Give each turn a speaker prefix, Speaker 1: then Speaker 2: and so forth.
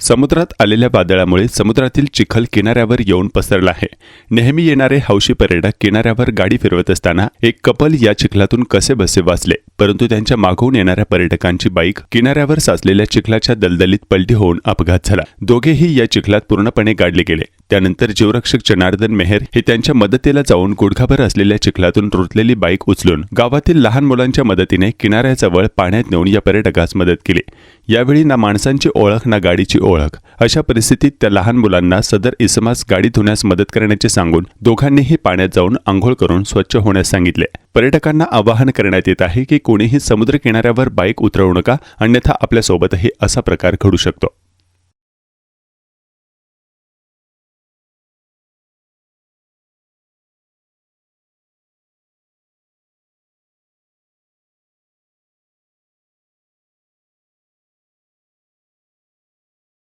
Speaker 1: समुद्रात आलेल्या वादळामुळे समुद्रातील चिखल किनाऱ्यावर येऊन पसरला आहे. नेहमी येणारे हौशी पर्यटक किनाऱ्यावर गाडी फिरवत असताना एक कपल या चिखलातून कसे बसे वाचले परंतु त्यांच्या मागून येणाऱ्या पर्यटकांची बाईक किनाऱ्यावर साचलेल्या चिखलाच्या दलदलीत पलटी होऊन अपघात झाला. दोघेही या चिखलात पूर्णपणे गाडले गेले. त्यानंतर जीवरक्षक जनार्दन मेहर हे त्यांच्या मदतीला जाऊन गुडघाभर असलेल्या चिखलातून रुतलेली बाईक उचलून गावातील लहान मुलांच्या मदतीने किनाऱ्याजवळ पाण्यात नेऊन या पर्यटकास मदत केली. यावेळी ना माणसांची ओळख ना गाडीची ओळख. अशा परिस्थितीत त्या लहान मुलांना सदर इसमास गाडी धुण्यास मदत करण्याचे सांगून दोघांनीही पाण्यात जाऊन आंघोळ करून स्वच्छ होण्यास सांगितले. पर्यटकांना आवाहन करण्यात येत आहे की कोणीही समुद्र किनाऱ्यावर बाईक उतरवू नका अन्यथा आपल्यासोबतही असा प्रकार घडू शकतो.